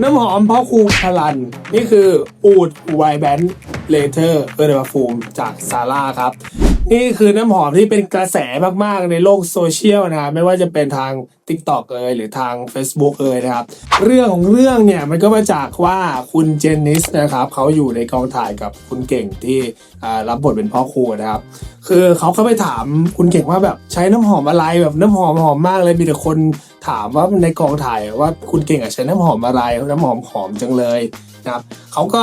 น้ำหอมพ่อครูพลัน นี่คืออูดไวแบนเลเทอร์เออร์เดอร์ฟูมจากซาร่าครับ นี่คือน้ำหอมที่เป็นกระแสมาก ๆ ในโลกโซเชียลนะครับไม่ว่าจะเป็นทาง TikTok เอยหรือทาง Facebook เอยนะครับ เรื่องของเรื่องเนี่ยมันก็มาจากว่าคุณเจนนิสนะครับเขาอยู่ในกองถ่ายกับคุณเก่งที่รับบทเป็นพ่อครูนะครับ คือเขาเข้าไปถามคุณเก่งว่าแบบใช้น้ำหอมอะไรแบบน้ำหอมหอมมากเลยมีแต่คนถามว่าในกองถ่ายว่าคุณเก่งอะใช้น้ำหอมอะไรน้ำหอมหอมจังเลย นะครับเขาก็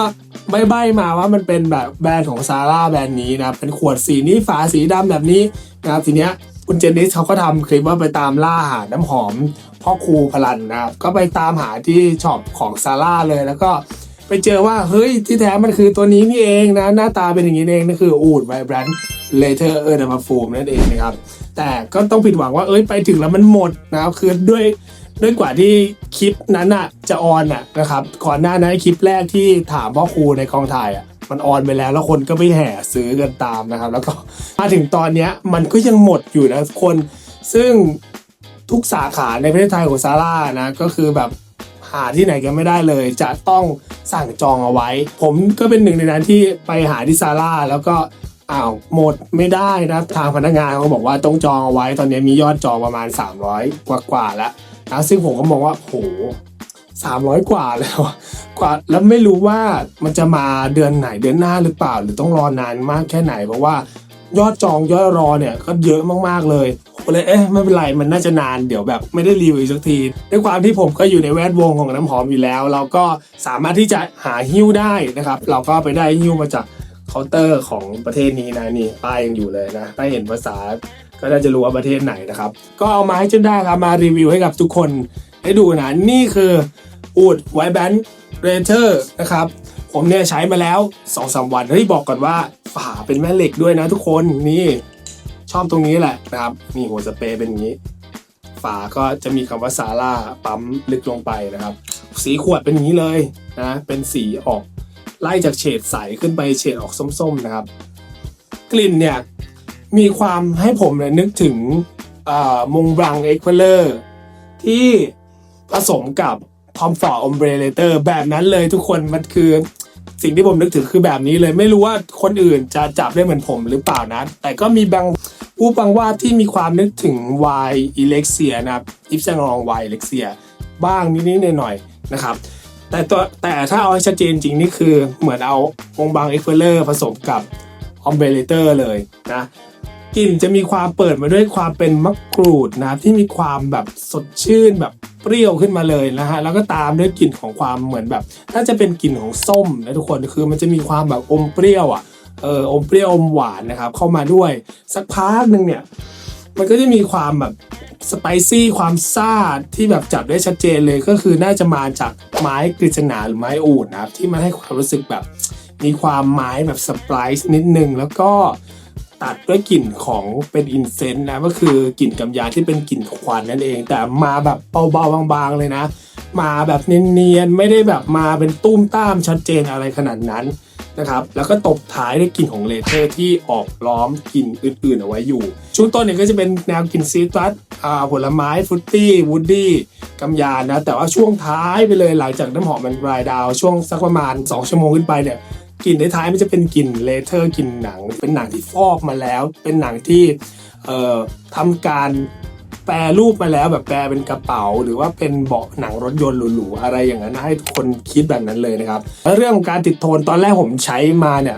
ใบ้ๆมาว่ามันเป็นแบบแบรนด์ของซาร่าแบรนด์นี้นะครับเป็นขวดสีนี้ฝาสีดำแบบนี้นะครับทีเนี้ยคุณเจนนิสเขาก็ทำคลิปว่าไปตามล่าหาน้ำหอมพ่อครูพลันนะครับก็ไปตามหาที่ช็อปของซาร่าเลยแล้วก็ไปเจอว่าเฮ้ยที่แท้มันคือตัวนี้นี่เองนะหน้าตาเป็นอย่างนี้เองนั่นคืออูดไวแบรนด์เลเทอร์เออร์ดามาฟูมนั่นเองนะครับแต่ก็ต้องผิดหวังว่าเอ้ยไปถึงแล้วมันหมดนะครับคือด้วย ด้วยกว่าที่คลิปนั้นอะจะออนอะนะครับก่อนหน้านั้นคลิปแรกที่ถามพ่อครูในกองถ่ายอะมันออนไปแล้วแล้วคนก็ไปแห่ซื้อกันตามนะครับ แล้วก็มาถึงตอนเนี้ยมันก็ยังหมดอยู่นะทุกคน ซึ่งทุกสาขาในประเทศไทยของซาร่านะก็คือแบบหาที่ไหนกันไม่ได้เลย จะต้องสั่งจองเอาไว้ ผมก็เป็นหนึ่งในนั้นที่ไปหาที่ซาร่าแล้วก็อ้าวหมดไม่ได้นะทางพนักงานเขาบอกว่าต้องจองเอาไว้ ตอนนี้มียอดจองประมาณ 300 กว่ากว่าแล้ว นะซึ่งผมก็มองว่าโห300กว่าแล้วอะกว่าแล้วไม่รู้ว่ามันจะมาเดือนไหนเดือนหน้าหรือเปล่า หรือต้องรอนานมากแค่ไหน เพราะว่ายอดจองยอดรอเนี่ยก็เยอะมากๆเลยผมเลยเอ๊ะไม่เป็นไรมันน่าจะนานเดี๋ยวแบบไม่ได้รีวิวอีกสักทีด้วยความที่ผมก็อยู่ในแวดวงของน้ำหอมอยู่แล้ว เราก็สามารถที่จะหาหิ้วได้นะครับ เราก็ไปได้หิ้วมาจากเคาน์เตอร์ของประเทศนี้นะนี่ป้ายยังอยู่เลยนะถ้าเห็นภาษา ก็น่าจะรู้ว่าประเทศไหนนะครับ ก็เอามาให้จนได้ครับมารีวิวให้กับทุกคนได้ดูนะ นี่คืออูดไวแบนเรเทอร์นะครับ ผมเนี่ยใช้มาแล้ว2อสวันเฮ้ยบอกก่อนว่าฝาเป็นแม่เหล็กด้วยนะทุกคนนี่ชอบตรงนี้แหละนะครับนี่หัวสเปรย์เป็นอย่างนี้ ฝาก็จะมีคำว่าซาร่าปั๊มลึกลงไปนะครับ สีขวดเป็นอย่างนี้เลยนะเป็นสีออกไล่จากเฉดใสขึ้นไปเฉดออกส้มๆนะครับ กลิ่นเนี่ย มีความให้ผมเนี่ยนึกถึงมงบรังเอ็กเลเลอร์ที่ผสมกับทอมฟอร์อมเบรเลเตอร์แบบนั้นเลยทุกคนมันคือสิ่งที่ผมนึกถึงคือแบบนี้เลยไม่รู้ว่าคนอื่นจะจับได้เหมือนผมหรือเปล่านะ แต่ก็มีบางผู้บางว่าที่มีความนึกถึงวน์อิเล็กเซียนะครับอิฟซังลองวน์อิเล็กเซียบ้างนิดๆหน่อยๆนะครับ แต่ตัวแต่ถ้าเอาให้ชัดเจนจริงนี่คือเหมือนเอาวงบางเอ็กเพลเลอร์ผสมกับออมเบรเลเตอร์เลยนะ กลิ่นจะมีความเปิดมาด้วยความเป็นมะกรูดนะครับที่มีความแบบสดชื่นแบบเปรี้ยวขึ้นมาเลยนะฮะแล้วก็ตามด้วยกลิ่นของความเหมือนแบบน่าจะเป็นกลิ่นของส้มนะทุกคนคือมันจะมีความแบบอมเปรี้ยวอะเอออมเปรี้ยวอมหวานนะครับเข้ามาด้วยสักพักหนึ่งเนี่ยมันก็จะมีความแบบสไปซี่ความซ่าที่แบบจับได้ชัดเจนเลยก็คือน่าจะมาจากไม้กฤษณาหรือไม้อูดนะครับที่มันให้ความรู้สึกแบบมีความไม้แบบสไปซ์นิดนึงแล้วก็ ตัดด้วยกลิ่นของเป็นอินเซนต์นะก็คือกลิ่นกำยาที่เป็นกลิ่นควันนั่นเอง แต่มาแบบเบาๆบางๆเลยนะ มาแบบเนียนๆไม่ได้แบบมาเป็นตุ้มต้ามชัดเจนอะไรขนาดนั้นนะครับแล้วก็ตบท้ายด้วยกลิ่นของเลเทอร์ที่ออกล้อมกลิ่นอื่นๆเอาไว้อยู่ ช่วงต้นเนี่ยก็จะเป็นแนวกลิ่นซีตรัสอ่าผลไม้ฟรุตตี้วูดดี้กำยานนะแต่ว่าช่วงท้ายไปเลยหลังจากน้ำหอมมันรายดาว ช่วงสักประมาณ 2 ชั่วโมงขึ้นไปเนี่ย กลิ่นท้ายๆมันจะเป็นกลิ่นเลเทอร์กลิ่นหนัง เป็นหนังที่ฟอกมาแล้ว เป็นหนังที่ทำการแปรรูปมาแล้วแบบแปลเป็นกระเป๋า หรือว่าเป็นเบาะหนังรถยนต์หรูๆอะไรอย่างนั้นให้ทุกคนคิดแบบนั้นเลยนะครับแล้วเรื่องของการติดโทนตอนแรกผมใช้มาเนี่ย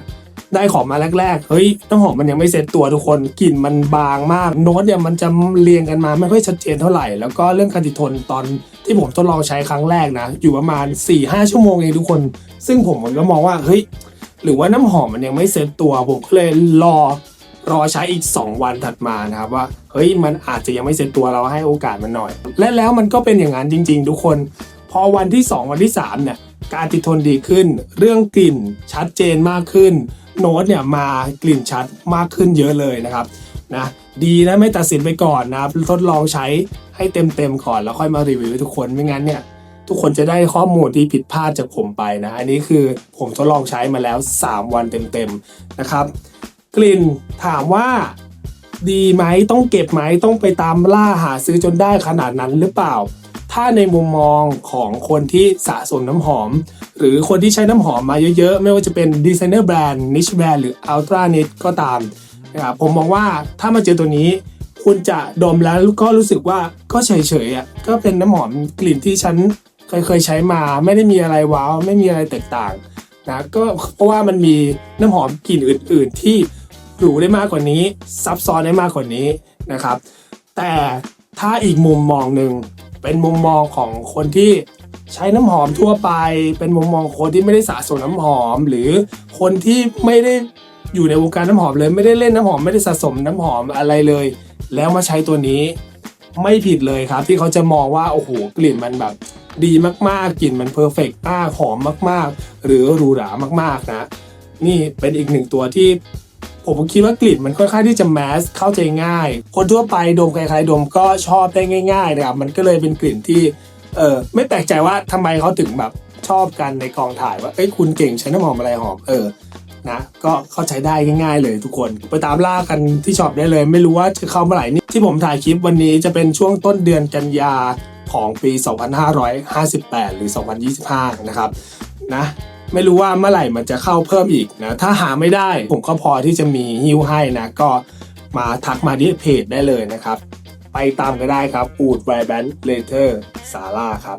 ได้ของมาแรกๆ เฮ้ยน้ำหอมมันยังไม่เซ็ตตัวทุกคน กลิ่นมันบางมาก โน้ตเนี่ยมันจะเรียงกันมาไม่ค่อยชัดเจนเท่าไหร่ แล้วก็เรื่องการติดทนตอนที่ผมทดลองใช้ครั้งแรกนะ อยู่ประมาณ 4-5 ชั่วโมงเองทุกคน ซึ่งผมก็มองว่า เฮ้ย หรือว่าน้ำหอมมันยังไม่เซ็ตตัวผมก็เลยรอรอใช้อีก 2 วันถัดมานะครับว่าเฮ้ยมันอาจจะยังไม่เซ็ตตัวเราให้โอกาสมันหน่อย และแล้วมันก็เป็นอย่างนั้นจริง ๆ ทุกคน พอวันที่ 2 วันที่3เนี่ยการติดทนดีขึ้น เรื่องกลิ่นชัดเจนมากขึ้น โน้ตเนี่ยมากลิ่นชัดมากขึ้นเยอะเลยนะครับนะดีนะไม่ตัดสินไปก่อนนะครับทดลองใช้ให้เต็มๆก่อนแล้วค่อยมารีวิวทุกคนไม่งั้นเนี่ย ทุกคนจะได้ข้อมูลที่ผิดพลาดจากผมไปนะ อันนี้คือผมทดลองใช้มาแล้ว 3 วันเต็มๆนะครับ กลิ่นถามว่าดีไหมต้องเก็บไหมต้องไปตามล่าหาซื้อจนได้ขนาดนั้นหรือเปล่า ถ้าในมุมมองของคนที่สะสมน้ำหอม หรือคนที่ใช้น้ำหอมมาเยอะๆ ไม่ว่าจะเป็นดีไซเนอร์แบรนด์นิชแบรนด์หรืออัลตร้านิชก็ตามนะครับผมมองว่าถ้ามาเจอตัวนี้ คุณจะดมแล้วก็รู้สึกว่าก็เฉยๆอะก็เป็นน้ำหอมกลิ่นที่ฉัน เคยเคยใช้มาไม่ได้มีอะไรว้าวไม่มีอะไรแตกต่างนะก็เพราะว่ามันมีน้ำหอมกลิ่นอื่น ๆ ที่หรูได้มากกว่านี้ ซับซ้อนได้มากกว่านี้นะครับ แต่ถ้าอีกมุมมองหนึ่งเป็นมุมมองของคนที่ใช้น้ำหอมทั่วไป เป็นมุมมองคนที่ไม่ได้สะสมน้ำหอม หรือคนที่ไม่ได้อยู่ในวงการน้ำหอมเลยไม่ได้เล่นน้ำหอมไม่ได้สะสมน้ำหอมอะไรเลย แล้วมาใช้ตัวนี้ไม่ผิดเลยครับ ที่เขาจะมองว่าโอ้โหกลิ่นมันแบบ ดีมากๆกลิ่นมันเพอร์เฟกต์มาหอมมาก ๆ หรือหรูหรามากๆนะ นี่เป็นอีกหนึ่งตัวที่ผมคิดว่ากลิ่นมันค่อนข้างที่จะแมสเข้าใจง่าย คนทั่วไปดมใครๆดมก็ชอบได้ง่ายๆนะครับมันก็เลยเป็นกลิ่นที่เออไม่แปลกใจว่าทำไมเขาถึงแบบชอบกันในกองถ่ายว่าเอ้ยคุณเก่งใช้น้ำหอมอะไรหอมเออนะก็เข้าใจได้ง่ายๆเลยทุกคน ไปตามล่ากันที่ช็อปได้เลย ไม่รู้ว่าจะเข้าเมื่อไหร่นี่ที่ผมถ่ายคลิปวันนี้จะเป็นช่วงต้นเดือนกันยา ของปี 2558 หรือ 2025 นะครับนะไม่รู้ว่าเมื่อไหร่มันจะเข้าเพิ่มอีกนะถ้าหาไม่ได้ผมก็พอที่จะมีฮิ้วให้นะ ก็มาทักมาที่เพจได้เลยนะครับ ไปตามก็ได้ครับอูดไวแบนเลเทอร์ซาร่าครับ